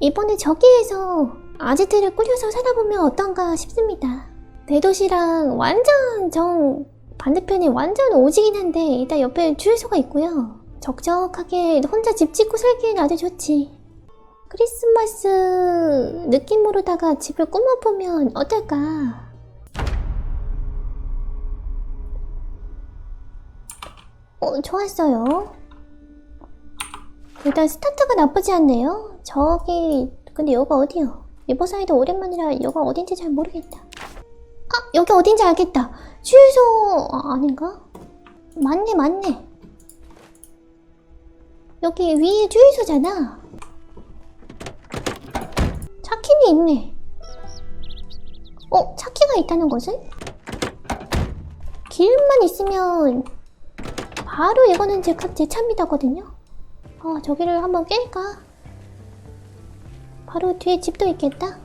이번에 저기에서 아지트를 꾸려서 살아보면 어떤가 싶습니다. 대도시랑 완전 정 반대편이 완전 오지긴 한데 일단 옆에 주유소가 있고요. 적적하게 혼자 집 짓고 살기엔 아주 좋지. 크리스마스 느낌으로다가 집을 꾸며보면 어떨까? 어, 좋았어요. 일단 스타트가 나쁘지 않네요. 저기, 근데 여기가 어디요? 리버사이드 오랜만이라 여기가 어딘지 잘 모르겠다. 아, 여기 어딘지 알겠다. 주유소, 아, 아닌가? 맞네, 맞네. 여기 위에 주유소잖아. 차키는 있네. 어, 차키가 있다는 것은? 길만 있으면 바로 이거는 제, 제 차입니다거든요. 어, 저기를 한번 깰까? 바로 뒤에 집도 있겠다.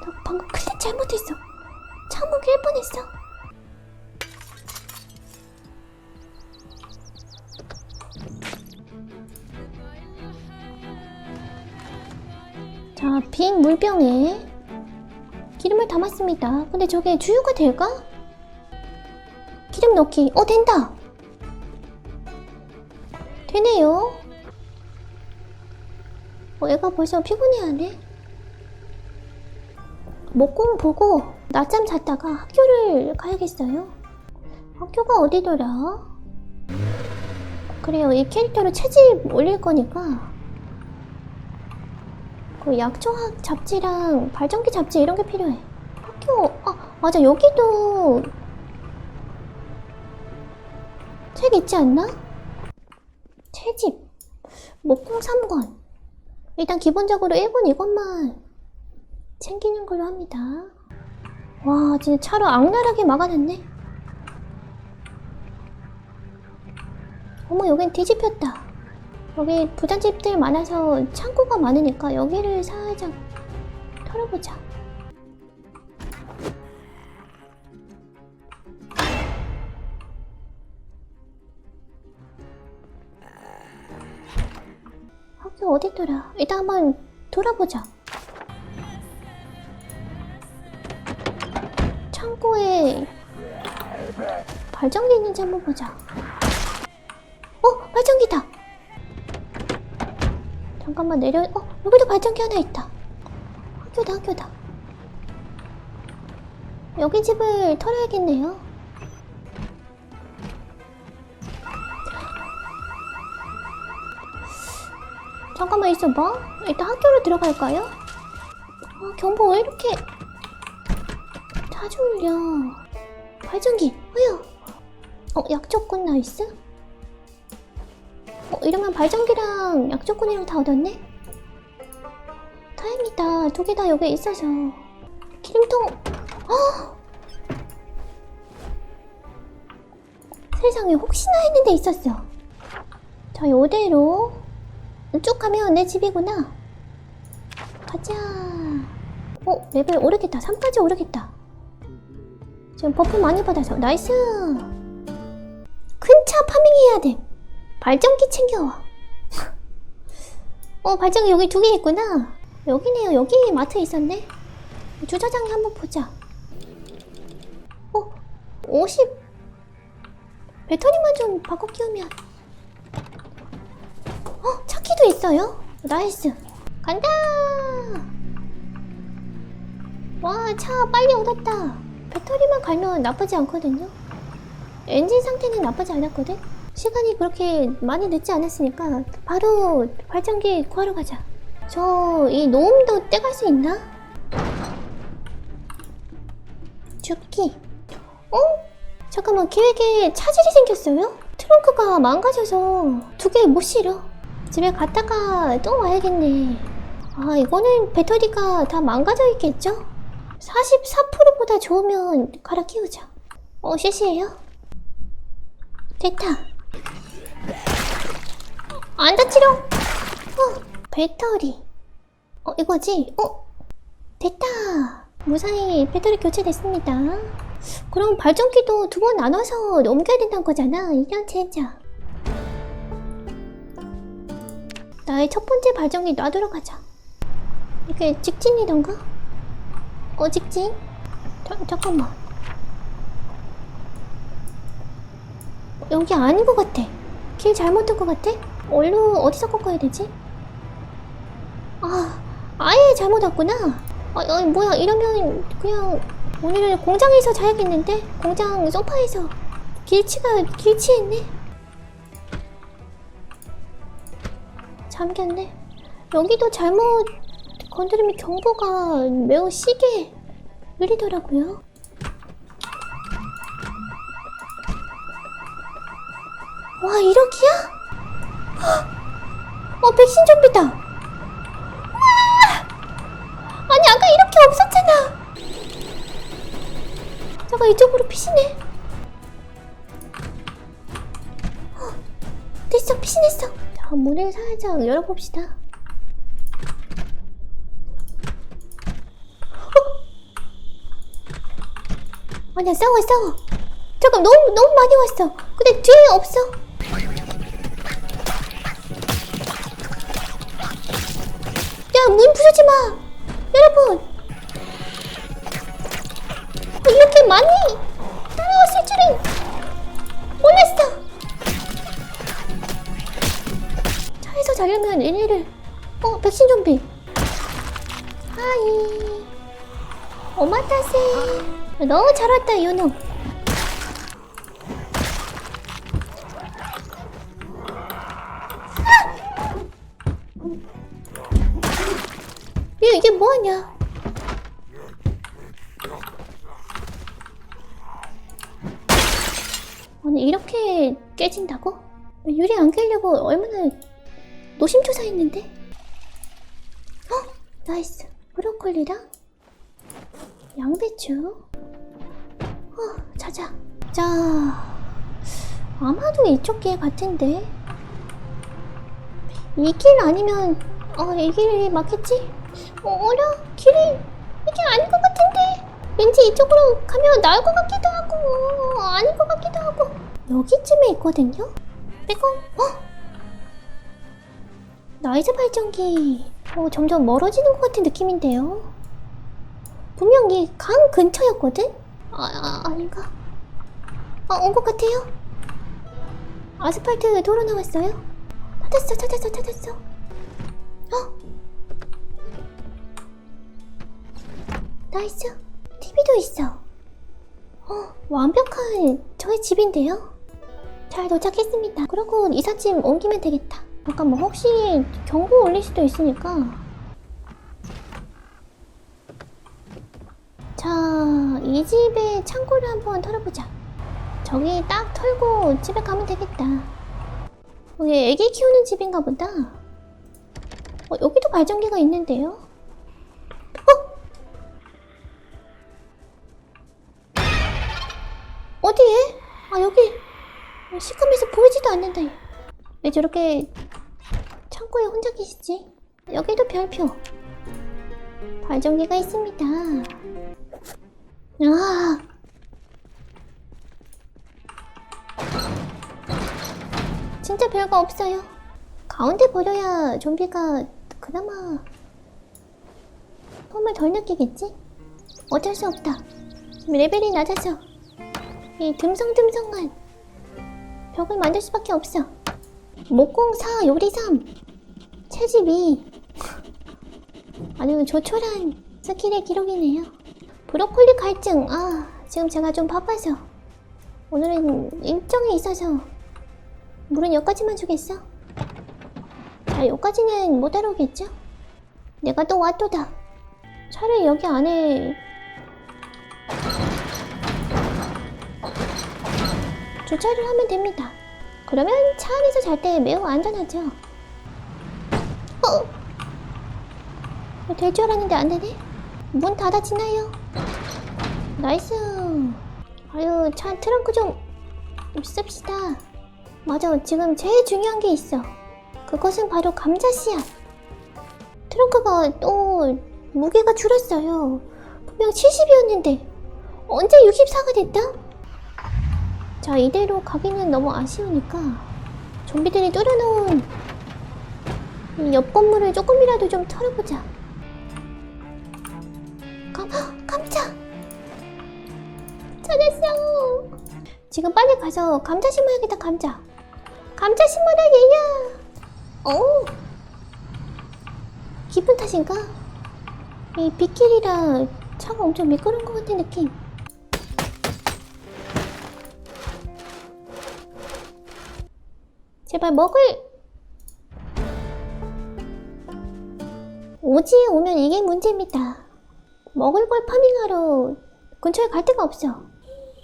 나 방금 클릭 잘못했어. 창문 깰 뻔했어. 빈 물병에 기름을 담았습니다. 근데 저게 주유가 될까? 기름 넣기. 어, 된다! 되네요. 어, 얘가 벌써 피곤해하네. 목공 보고 낮잠 잤다가 학교를 가야겠어요. 학교가 어디더라? 그래요. 이 캐릭터로 채집 올릴 거니까 그 약초학 잡지랑 발전기 잡지 이런 게 필요해. 학교, 아, 맞아. 여기도 책 있지 않나? 채집. 목공 3권. 일단 기본적으로 1권 이것만 챙기는 걸로 합니다. 와, 진짜 차로 악랄하게 막아놨네. 어머, 여긴 뒤집혔다. 여기 부잣집들 많아서 창고가 많으니까 여기를 살짝 털어보자. 학교 어디더라? 일단 한번 돌아보자. 창고에 발전기 있는지 한번 보자. 어, 발전기다. 잠깐만 내려. 어, 여기도 발전기 하나 있다. 학교다, 학교다. 여기 집을 털어야겠네요. 잠깐만 있어봐. 일단 학교로 들어갈까요? 아, 경보 왜 이렇게 자주 울려? 발전기, 어여. 어, 약초꾼 나이스? 어, 이러면 발전기랑 약초꾼이랑 다 얻었네? 다행이다. 두 개 다 여기 있어서. 기름통, 어! 세상에 혹시나 했는데 있었어. 자, 요대로 쭉 가면 내 집이구나. 가자. 어, 레벨 오르겠다. 3까지 오르겠다. 지금 버프 많이 받아서. 나이스. 큰 차 파밍해야 돼. 발전기 챙겨와. 어, 발전기 여기 두 개 있구나. 여기네요. 여기 마트 있었네. 주차장에 한번 보자. 어, 50. 배터리만 좀 바꿔 끼우면. 어, 차키도 있어요? 나이스. 간다! 와, 차 빨리 얻었다. 배터리만 갈면 나쁘지 않거든요. 엔진 상태는 나쁘지 않았거든? 시간이 그렇게 많이 늦지 않았으니까 바로 발전기 구하러 가자. 저 이 노음도 떼갈 수 있나? 죽기. 어? 잠깐만 계획에 차질이 생겼어요? 트렁크가 망가져서 두 개 못 실어. 집에 갔다가 또 와야겠네. 아 이거는 배터리가 다 망가져 있겠죠? 44%보다 좋으면 갈아 끼우자. 어 CC예요? 됐다. 안 다치려. 어, 배터리. 어, 이거지? 어, 됐다. 무사히 배터리 교체됐습니다. 그럼 발전기도 두 번 나눠서 옮겨야 된다는 거잖아. 이런 젠장. 나의 첫 번째 발전기 놔두러 가자. 이게 직진이던가? 어, 직진? 자, 잠깐만. 여기 아닌 것 같아. 길 잘못 든것 같아? 얼른 어디서 꺾어야 되지? 아, 아예 잘못 왔구나. 아, 아, 뭐야, 이러면 그냥 오늘은 공장에서 자야겠는데? 공장 소파에서 길치가 길치했네? 잠겼네. 여기도 잘못 건드리면 경보가 매우 시게 울리더라고요. 와, 이러기야? 어, 백신 좀비다. 아니 아까 이렇게 없었잖아. 잠깐 이쪽으로 피신해. 어, 됐어 피신했어. 자 문을 살짝 열어봅시다. 어? 아니야 싸워 싸워. 잠깐 너무 너무 많이 왔어. 근데 뒤에 없어 야문 부수지 마. 여러분. 어, 이렇게 많이 따라왔을 줄은 몰랐어. 차에서 자려면 얘네를 어 백신 좀비. 하이. 오마타세. 너무 잘 왔다 요노 뭐하냐 아니 이렇게 깨진다고? 유리 안 깨려고 얼마나 노심초사했는데? 어? 나이스 브로콜리랑 양배추 어 자자 자 아마도 이쪽 길 같은데 이 길 아니면 어이 길이 맞겠지? 어, 어려 길이 이게 아닌 것 같은데 왠지 이쪽으로 가면 나을 것 같기도 하고 어, 아닌 것 같기도 하고 여기쯤에 있거든요? 빼고 어? 나이즈 발전기 어, 점점 멀어지는 것 같은 느낌인데요 분명 이 강 근처였거든? 아, 아 아닌가? 아, 온 것 같아요 아스팔트 도로 나왔어요? 찾았어 찾았어 찾았어 어? 나이스 TV도 있어. 어 완벽한 저의 집인데요? 잘 도착했습니다. 그러고 이삿짐 옮기면 되겠다. 아까 뭐 혹시 경고 올릴 수도 있으니까. 자 이 집의 창고를 한번 털어보자. 저기 딱 털고 집에 가면 되겠다. 여기 애기 키우는 집인가 보다. 어, 여기도 발전기가 있는데요 어디에? 아 여기. 시커매서 보이지도 않는데. 왜 저렇게 창고에 혼자 계시지? 여기도 별표. 발전기가 있습니다. 아. 진짜 별거 없어요. 가운데 버려야 좀비가 그나마 폼을 덜 느끼겠지? 어쩔 수 없다. 레벨이 낮아서 이 듬성듬성한 벽을 만들 수밖에 없어. 목공 4, 요리 3, 채집 2. 아주 조촐한 스킬의 기록이네요. 브로콜리 갈증. 아, 지금 제가 좀 바빠서. 오늘은 일정이 있어서. 물은 여기까지만 주겠어? 자, 여기까지는 못 따라오겠죠? 내가 또 와또다. 차를 여기 안에 주차를 하면 됩니다. 그러면 차 안에서 잘 때 매우 안전하죠. 어? 될 줄 알았는데 안 되네? 문 닫아지나요? 나이스. 아유, 차 트렁크 좀 씁시다. 맞아, 지금 제일 중요한 게 있어. 그것은 바로 감자 씨앗. 트렁크가 또 무게가 줄었어요. 분명 70이었는데 언제 64가 됐다? 자 이대로 가기는 너무 아쉬우니까 좀비들이 뚫어놓은 이옆 건물을 조금이라도 좀 털어보자. 깜, 깜짝 찾았어! 지금 빨리 가서 감자 심어야겠다 감자. 감자 심어라 얘야! 어? 기분 탓인가? 이 빗길이라 차가 엄청 미끄러운 것 같은 느낌 제발 먹을 오지에 오면 이게 문제입니다 먹을 걸 파밍하러 근처에 갈 데가 없어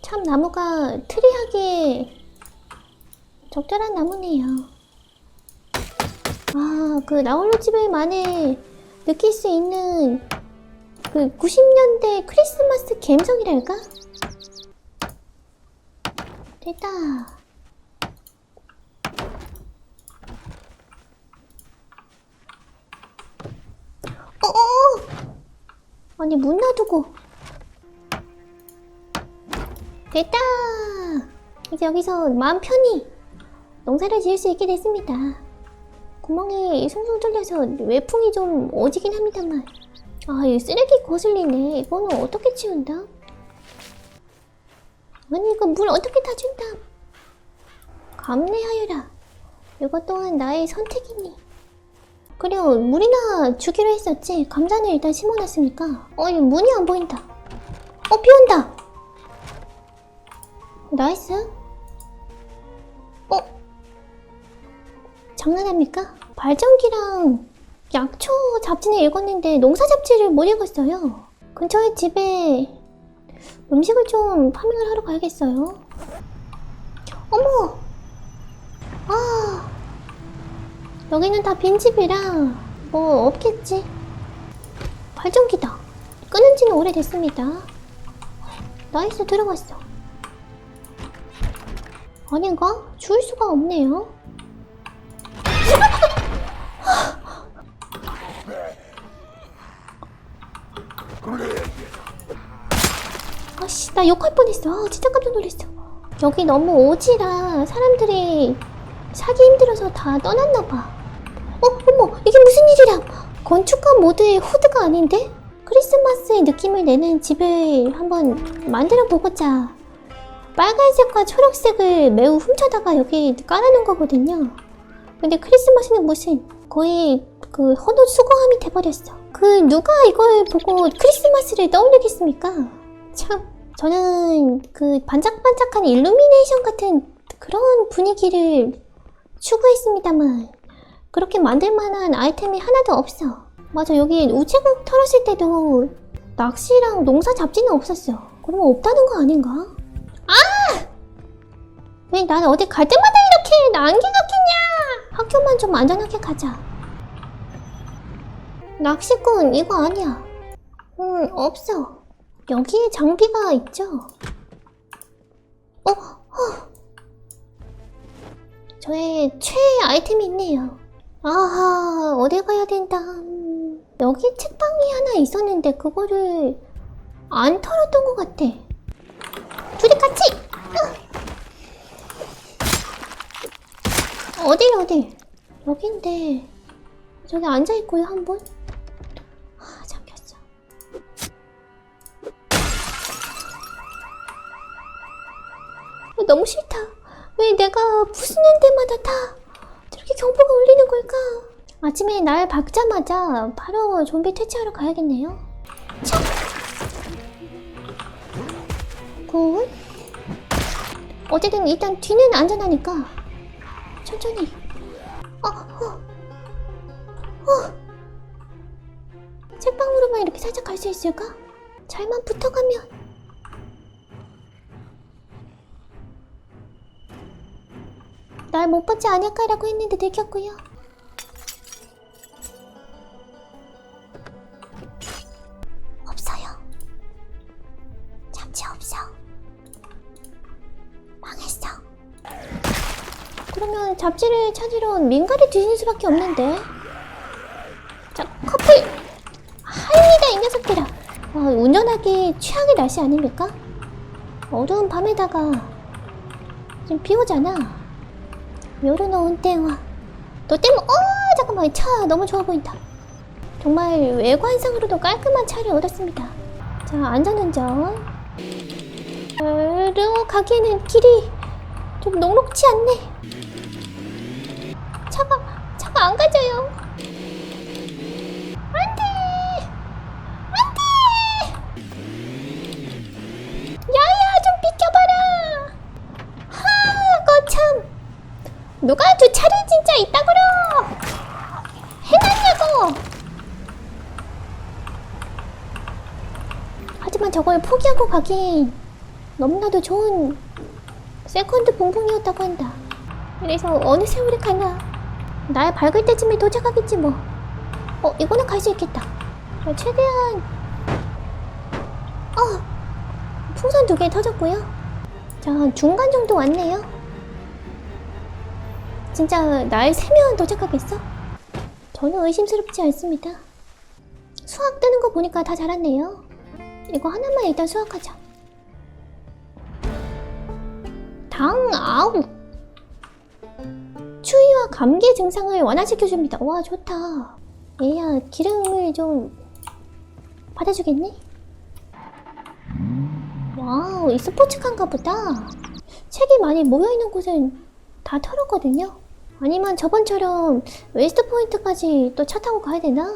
참 나무가 트리하게 적절한 나무네요 아, 그 나홀로 집에만의 느낄 수 있는 그 90년대 크리스마스 감성이랄까? 됐다. 어어! 아니 문 놔두고 됐다. 이제 여기서 마음 편히 농사를 지을 수 있게 됐습니다. 구멍이 숭숭 뚫려서 외풍이 좀 오지긴 합니다만 아, 이 쓰레기 거슬리네. 이거는 어떻게 치운다? 아니, 이거 물 어떻게 다 준다? 감내하여라. 이것 또한 나의 선택이니. 그래요, 물이나 주기로 했었지. 감자는 일단 심어놨으니까. 어, 이 문이 안 보인다. 어, 비 온다! 나이스. 어? 장난합니까? 발전기랑 약초 잡지는 읽었는데 농사 잡지를 못 읽었어요. 근처에 집에 음식을 좀 파밍을 하러 가야겠어요. 어머! 여기는 다 빈집이라 뭐 없겠지. 발전기다. 끄는 지는 오래됐습니다. 나이스 들어갔어. 아닌가? 주울 수가 없네요. 아씨, 나 욕할 뻔했어. 아, 진짜 깜짝 놀랐어. 여기 너무 오지라 사람들이 사기 힘들어서 다 떠났나봐. 어, 어머, 이게 무슨 일이야? 건축가 모드의 후드가 아닌데? 크리스마스의 느낌을 내는 집을 한번 만들어 보고자 빨간색과 초록색을 매우 훔쳐다가 여기 깔아놓은 거거든요. 근데 크리스마스는 무슨 거의 그 헌옷 수거함이 돼버렸어. 그 누가 이걸 보고 크리스마스를 떠올리겠습니까? 참 저는 그 반짝반짝한 일루미네이션 같은 그런 분위기를 추구했습니다만 그렇게 만들 만한 아이템이 하나도 없어. 맞아 여기 우체국 털었을 때도 낚시랑 농사 잡지는 없었어. 그러면 없다는 거 아닌가? 아! 왜 나는 어디 갈 때마다 이렇게 나 안개 같겠냐? 학교만 좀 안전하게 가자. 낚시꾼 이거 아니야. 음 없어. 여기에 장비가 있죠. 어, 어. 저의 최애 아이템이 있네요. 아하, 어디 가야 된다. 음, 여기 책방이 하나 있었는데 그거를 안 털었던 것 같아. 둘이 같이. 으. 어딜 어딜? 여긴데 저기 앉아 있고요 한 분. 아, 잠겼어. 어, 너무 싫다. 왜 내가 부수는 데마다 다 저렇게 경보가 울리는 걸까? 아침에 날 박자마자 바로 좀비 퇴치하러 가야겠네요. 참. 굿. 어쨌든 일단 뒤는 안전하니까 천천히. 어, 어, 어. 책방으로만 이렇게 살짝 갈 수 있을까? 잘만 붙어가면. 날못 받지 않을까라고 했는데 들켰고요. 없어요. 잡지 없어. 망했어. 그러면 잡지를 찾으러 민가를 뒤지는 수밖에 없는데. 자, 커플! 합니다, 이 녀석들아. 아, 운전하기 거의 최악의 날씨 아닙니까? 어두운 밤에다가 지금 비 오잖아. 요르노 운転와. 너 때문에 어 잠깐만 차 너무 좋아 보인다. 정말 외관상으로도 깔끔한 차를 얻었습니다. 자 안전운전. 으로 가기에는 길이 좀 녹록치 않네. 차가 차가 안 가져요. 안돼 안돼. 야야 좀 비켜봐라. 하 거참. 누가 주차를 진짜 있다구려. 해놨냐고. 하지만 저걸 포기하고 가기엔 너무나도 좋은 세컨드 봉봉이었다고 한다. 그래서 어느 세월이 가나 날 밝을 때쯤에 도착하겠지 뭐. 어, 이거는 갈 수 있겠다. 자, 최대한 어, 풍선 두 개 터졌고요. 자, 중간 정도 왔네요. 진짜 날 세면 도착하겠어? 저는 의심스럽지 않습니다. 수학 뜨는 거 보니까 다 잘았네요. 이거 하나만 일단 수학하자. 당 아홉. 추위와 감기 증상을 완화시켜줍니다. 와, 좋다. 얘야, 기름을 좀 받아주겠니? 와우, 이 스포츠카인가 보다. 책이 많이 모여있는 곳은 다 털었거든요. 아니면 저번처럼 웨스트 포인트까지 또 차 타고 가야 되나?